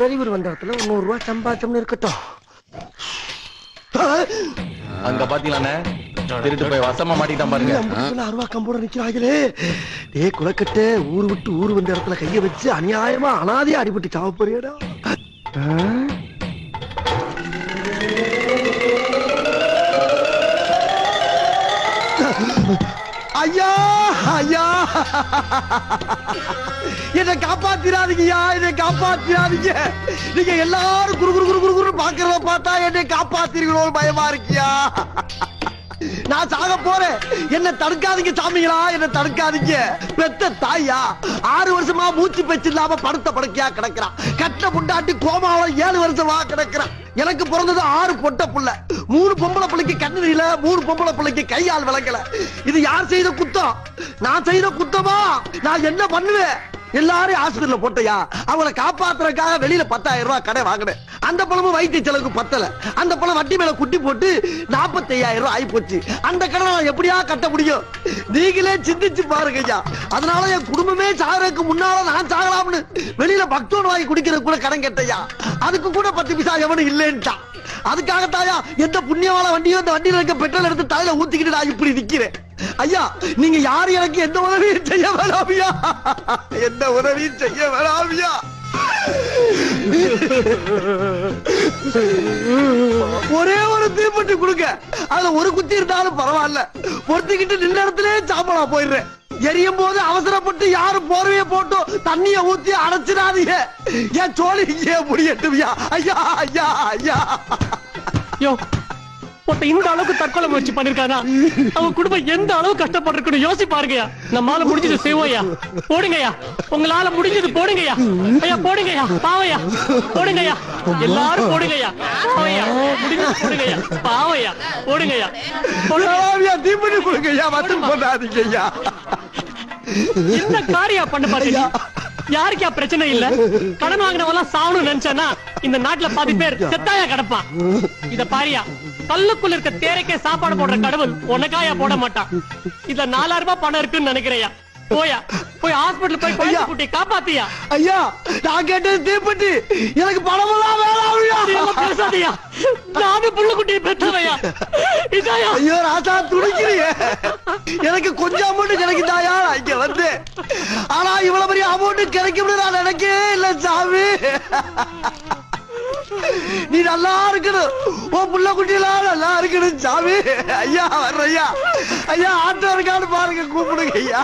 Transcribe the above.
வெளியூர் வந்த இடத்துல நூறு ரூபாய் சம்பாதிச்சோம்னு இருக்கட்டும். அங்க பாத்தீங்களாண்ணே? திருட்டு போய் வசமா மாட்டிட்டான் பாருங்க. அருவா கம்போட நிக்கிறாங்களே டே குலக்கட்டு ஊர் விட்டு ஊர் வந்த இடத்துல கைய வச்சு அநியாயமா அனாதையா அடிபட்டு சாவ போறியடா ஐயா ஐயா. என்னை காப்பாத்திராதீங்கய்யா என்னை காப்பாத்திராதீங்க. நீங்க எல்லாரும் குரு குரு குரு குரு குரு பாக்குறத பார்த்தா என்னை காப்பாத்திருக்கணும் பயமா இருக்கியா? நான் சாக போறேன். என்ன தடுக்காதீங்க சாமிங்களா என்ன தடுக்காதீங்க. பெத்த தாயா ஆறு வருஷமா மூச்சு பேச்சு இல்லாம படுத்த படுக்கையா கிடக்குறான் கட்ட புண்டாட்டி கோமாவில ஏழு வருஷமா கிடக்குறான் எனக்கு பிறந்தது ஆறு பொட்ட புள்ள. மூணு பொம்பளை பிள்ளைக்கு கண்ணு தெரியல மூணு பொம்பளை பிள்ளைக்கு கையால் விளங்கல. இது யார் செய்த குத்தம்? நான் செய்த குத்தமா? நான் என்ன பண்ணுவேன்? எல்லாரும் ஆஸ்பத்திரியில போட்டையா? அவளை காப்பாத்துறதுக்காக வெளியில பத்தாயிரம் ரூபாய் கடை வாங்கினேன். அந்த பழமும் வைத்திய செலவுக்கு பத்தல. அந்த பழம் வட்டி மேல குட்டி போட்டு நாற்பத்தி ஐயாயிரம் ரூபாய் ஆகி போச்சு அந்த கடனை நான் எப்படியா கட்ட முடியும்? நீங்களே சிந்திச்சு பாருங்க ஐயா. அதனால என் குடும்பமே சாகிறதுக்கு முன்னால நான் சாகலாம்னு வெளியில பக்தோன் வாங்கி குடிக்கிறது கூட கடன் கேட்டையா அதுக்கு கூட பத்து பிசா எவனும் இல்லைன்ட்டான். அதுக்காகத்தாயா எந்த புண்ணியவாள வண்டியோ அந்த வண்டியில இருக்க பெட்ரோல் எடுத்து தலையில ஊத்திக்கிட்டு நான் இப்படி நிக்கிறேன். ஐயா நீங்க யாரு? எனக்கு எந்த உதவியும் செய்ய வேணாமியா? எந்த உதவியும் செய்ய வேணாமியா? ஒரே ஒரு தீப்பெட்டி கொடுங்க. அதுல ஒரு குத்தி இருந்தாலும் பரவாயில்ல. பொறுத்துக்கிட்டு நின்ன இடத்துல சாம்பலா போயிடுறேன். எரியும் போது அவசரப்பட்டு யாரும் போர்வைய போட்டு தண்ணிய ஊத்தி அடைச்சிடாதீங்க. என் சோழி இங்கே முடியட்டுமியா ஐயா ஐயா ஐயா. யோ ஒருத்த இந்த அளவுக்கு தற்கொலை முயற்சி பண்ணிருக்கானா? அவன் குடும்பம் எந்த அளவு கஷ்டப்பட்டிருக்கணும் யோசி பாருங்கய்யா. நம்மால முடிஞ்சது செய்வோயா போடுங்கய்யா. உங்களால முடிஞ்சது போடுங்கய்யா. ஐயா போடுங்கய்யா. பாவையா போடுங்கய்யா. எல்லாரும் போடுங்கய்யா. பாவையா முடிஞ்சது போடுங்கய்யா. பாவையா போடுங்கய்யா. போடுங்க. ஐயா, தீப்பெட்டி கொடுங்க ஐயா மட்டும் போடாதீங்க ஐயா என்ன காரியா பண்ண பாத்தீங்க யாருக்கா பிரச்சனை இல்ல? கடன் வாங்கினவெல்லாம் சாவணும் நினைச்சானா இந்த நாட்டுல பாதி பேர் செத்தாயா கிடப்பான் இத பாரியா கல்லுக்குள்ள இருக்க தேரைக்கே சாப்பாடு போடுற கடவுள் உனக்காயா போட மாட்டான். இதுல நாலாயிரம் ரூபாய் பணம் இருக்குன்னு நினைக்கிறையா? போயா போய் ஹாஸ்பிடல் போய் குழந்தை குட்டி காப்பாத்தியா? ஐயா நான் கேட்டது தீப்பெட்டி. எனக்கு பணமெல்லாம் வேணாம் பேசாதயா. நானும் புள்ள குட்டியை பெற்றவையா. இதாயா? ஐயோ ராசா துடிக்கிறீங்க எனக்கு கொஞ்சம் அமௌண்ட் கிடைக்குதாயா? நான் இங்க வந்து ஆனா இவ்வளவு பெரிய அமௌண்ட் கிடைக்கும்னு நான் நினைக்கவே இல்ல சாமி. நீ நல்லா இருக்கணும். உன் புள்ள குட்டியெல்லாம் நல்லா இருக்கணும் சாமி. ஐயா வர்ற ஐயா. ஐயா ஆட்டோ இருக்கான்னு பாருங்க கூப்பிடுங்க ஐயா.